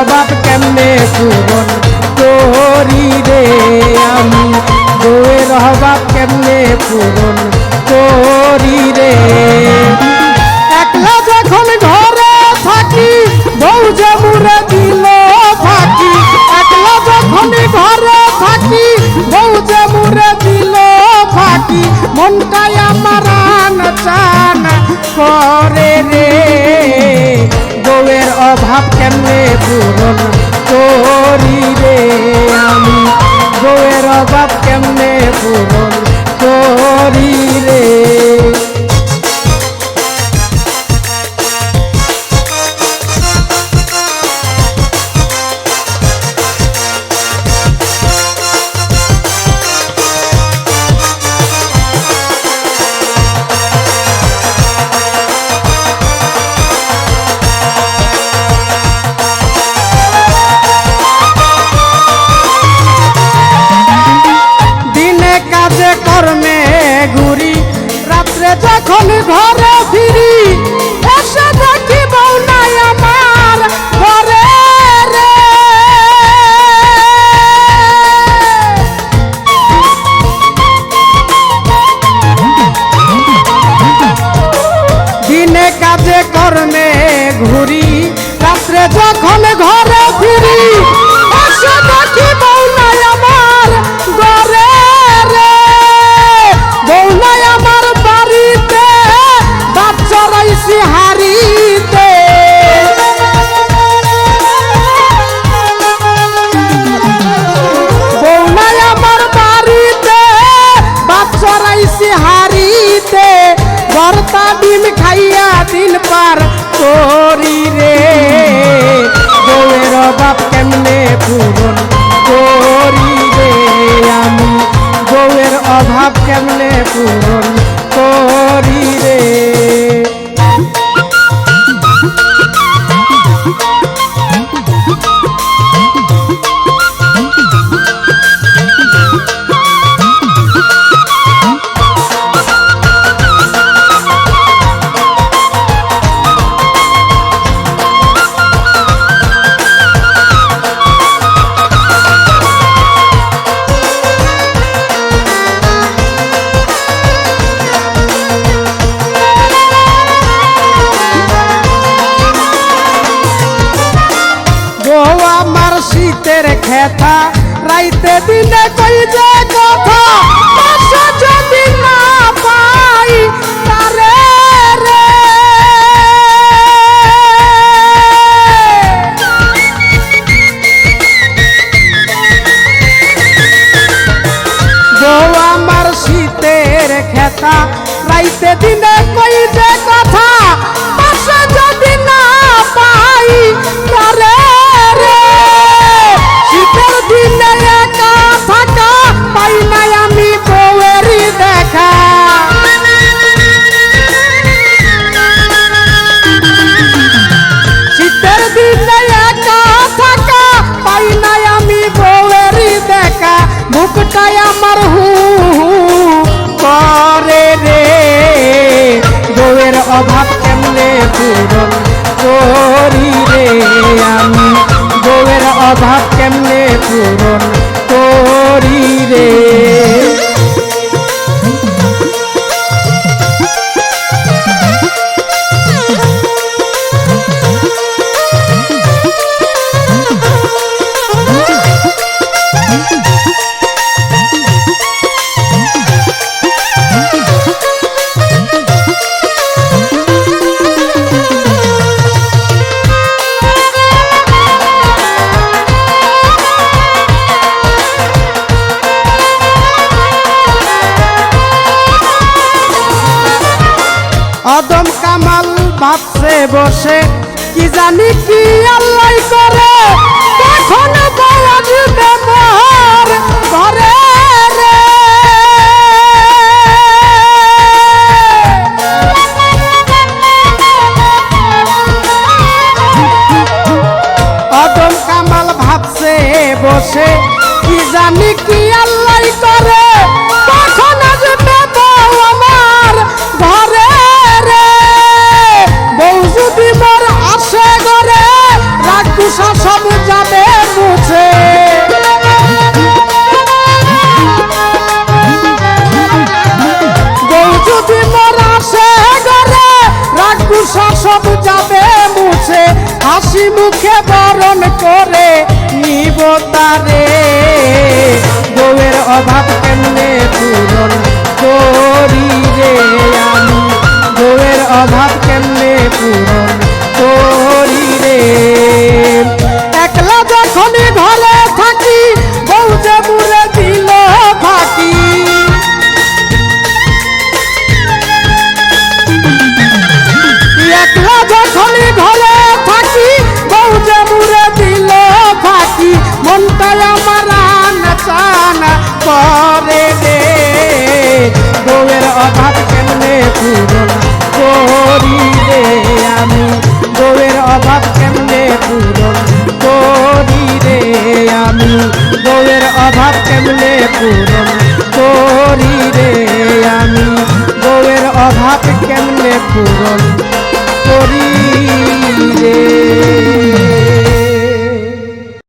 বাবা অভাব কেমনে পূরণ করি রে আমি? বউয়ের অভাব কেমনে পূরণ করি রে এখন ঘরে ফিরি। oscuro. মনের খেথা রাইতে দিনে কই যে কথা। বসে কি জানি কি আল্লাহ মুখে বরণ করে নিব তারে। বউয়ের অভাব কেমনে পূরণ করি রে আমি? বউয়ের অভাব কেমনে পূরণ অভাব কেমনে পূরণ করি রে আমি? বউয়ের অভাব কেমনে পূরণ করি রে আমি? বউয়ের অভাব কেমনে পূরণ করি রে আমি? বউয়ের অভাব কেমনে পূরণ